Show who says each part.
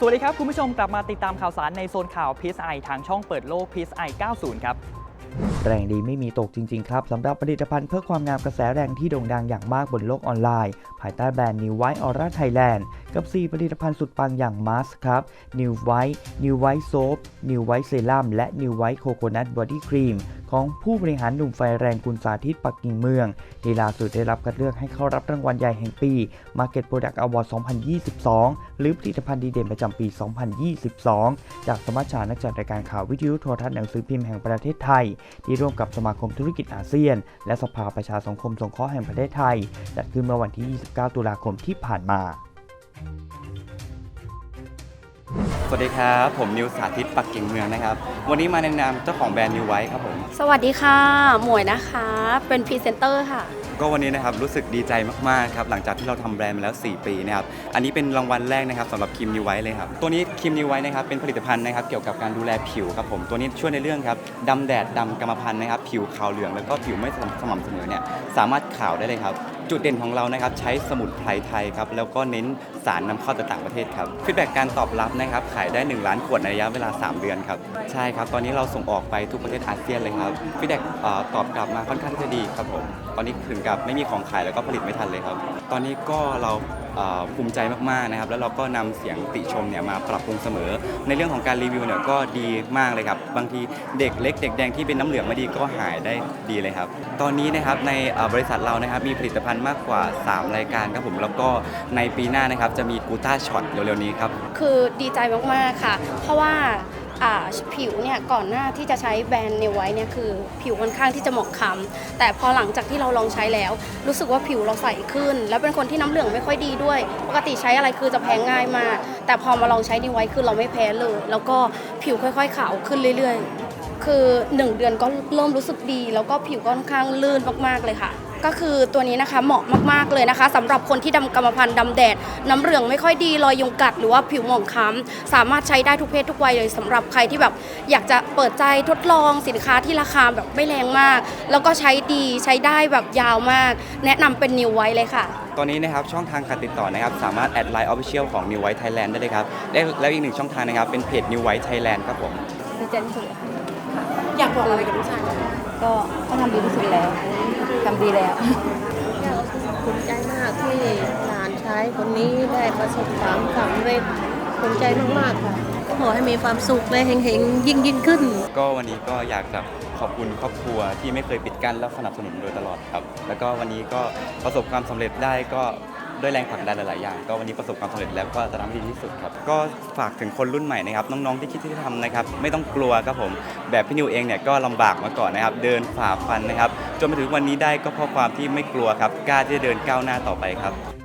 Speaker 1: สวัสดีครับ คุณผู้ชมกลับมาติดตามข่าวสารในโซนข่าว PSI ทางช่องเปิดโลก PSI 90 ครับ
Speaker 2: แรงดีไม่มีตกจริง ๆ ครับสำหรับผลิตภัณฑ์เพื่อความงามกระแสแรงที่โด่งดังอย่างมากบนโลกออนไลน์ ภายใต้แบรนด์ New White Aura Thailand กับ 4 ผลิตภัณฑ์สุดปังอย่าง Mask ครับ New White New White Soap New White Serum และ New White Coconut Body Cream ของผู้บริหารหนุ่มไฟแรงคุณสาธิตปักกิ่งเมืองที่ล่าสุดได้รับคัดเลือกให้เข้ารับรางวัลใหญ่แห่งปี Market Product Award 2022 หรือผลิตภัณฑ์ดีเด่นประจำปี 2022 จากสมาชานักจัดรายการข่าววิทยุโทรทัศน์หนังสือพิมพ์แห่งประเทศไทย ที่ร่วมกับสมาคมธุรกิจอาเซียน และสภาประชาสังคมสงเคราะห์แห่งประเทศไทย จัดขึ้นเมื่อวันที่ 29 ตุลาคมที่ผ่านมา
Speaker 3: สวัสดีครับ ผมนิวสาธิตปักกิ่งเมืองนะครับ วันนี้มาในนามเจ้าของแบรนด์นิวไว้ครับผม
Speaker 4: สวัสดีค่ะ หมวยนะคะ เป็นพรีเซนเตอร์ค่ะ
Speaker 3: ก็วันนี้นะครับรู้สึกดีใจมากๆครับหลังจากที่เราทำแบรนด์มาแล้ว 4 ปีนะครับ อันนี้เป็นรางวัลแรกนะครับสำหรับคิมนิวไว้เลยครับ ตัวนี้คิมนิวไว้นะครับเป็นผลิตภัณฑ์นะครับเกี่ยวกับการดูแลผิวครับผม ตัวนี้ช่วยในเรื่องครับดำแดดดำกรรมพันธุ์นะครับผิวขาวเหลืองแล้วก็ผิวไม่สม่ำเสมอเนี่ยสามารถขาวได้เลยครับ จุดเด่นของเรานะครับใช้สมุนไพรไทยครับแล้วก็เน้นสารนำเข้าจากต่างประเทศครับฟีดแบ็กการตอบรับนะครับขายได้ 1 ล้านขวดในระยะเวลา 3 เดือนครับใช่ครับตอนนี้เราส่งออกไปทุกประเทศอาเซียนเลยครับฟีดแบ็กตอบกลับมาค่อนข้างที่จะดีครับผมตอนนี้ถึงกับไม่มีของขายแล้วก็ผลิตไม่ทันเลยครับ ตอนนี้ก็เราภูมิใจมากๆนะครับ แล้วเราก็นำเสียงติชมเนี่ยมาปรับปรุงเสมอ ในเรื่องของการรีวิวเนี่ยก็ดีมากเลยครับ บางทีเด็กเล็กเด็กแดงที่เป็นน้ำเหลืองไม่ดีก็หายได้ดีเลยครับ ตอนนี้นะครับในบริษัทเรานะครับมีผลิตภัณฑ์มากกว่า 3 รายการครับผมแล้วก็ในปีหน้านะครับจะมีกูต้าช็อตเร็วๆนี้ครับ
Speaker 4: คือดีใจมากๆค่ะ เพราะว่า ผิวเนี่ยก่อนหน้าที่จะใช้แบรนด์เนวไว้เนี่ยคือผิวค่อนข้างที่จะหมองคล้ำแต่พอหลังจากที่เราลองใช้แล้ว รู้สึกว่าผิวเราใสขึ้น แล้วเป็นคนที่น้ำเหลืองไม่ค่อยดีด้วย ปกติใช้อะไรคือจะแพ้ง่ายมาก แต่พอมาลองใช้เนวไว้คือเราไม่แพ้เลย แล้วก็ผิวค่อยๆขาวขึ้นเรื่อย ๆ คือ 1 เดือนก็เริ่มรู้สึกดี แล้วก็ผิวก็ค่อนข้างลื่นมากๆเลยค่ะ ก็คือตัวนี้นะคะเหมาะมากๆเลยนะคะสำหรับคนที่ดำกรรมพันธุ์ดำแดด น้ำเหลืองไม่ค่อยดีรอยยุงกัดหรือว่าผิวหมองคล้ำสามารถใช้ได้ทุกเพศทุกวัยเลยสำหรับใครที่แบบอยากจะเปิดใจทดลองสินค้าที่ราคาแบบไม่แรงมาก แล้วก็ใช้ดีใช้ได้แบบยาวมาก แนะนำเป็นนิวไว้เลยค่ะ
Speaker 3: ตอนนี้นะครับช่องทางการติดต่อนะครับสามารถแอดไลน์ออฟฟิเชียลของ New White Thailand ได้เลยครับและแล้วอีกหนึ่งช่องทางนะครับเป็นเพจ New White Thailand ครับผม
Speaker 5: ดีใจที่สุดเลยค่ะ
Speaker 6: อยากบอกอะไรกับลูกชาย
Speaker 5: ก็ก็ทำดีที่สุดแล้วทำดีแล้ว
Speaker 6: ภูมิใจมากที่หลานชายคนนี้ได้ประสบความสำเร็จภูมิใจมากๆค่ะก็ขอให้มีความสุขและเฮงๆยิ่งยิ่งขึ้น
Speaker 3: ก็วันนี้ก็อยากจะขอบคุณครอบครัวที่ไม่เคยปิดกั้นและสนับสนุนโดยตลอดครับ แล้วก็วันนี้ก็ประสบความสำเร็จได้ก็ ด้วยแรงผลักดันหลายๆอย่างก็วันนี้ประสบความสำเร็จแล้วก็จะทำให้ดีที่สุดครับก็ฝากถึงคนรุ่นใหม่นะครับน้องๆที่คิดที่จะทำนะครับไม่ต้องกลัวครับผมแบบพี่นิวเองเนี่ยก็ลำบากมาก่อนนะครับเดินฝ่าฟันนะครับจนมาถึงวันนี้ได้ก็เพราะความที่ไม่กลัวครับกล้าที่จะเดินก้าวหน้าต่อไปครับ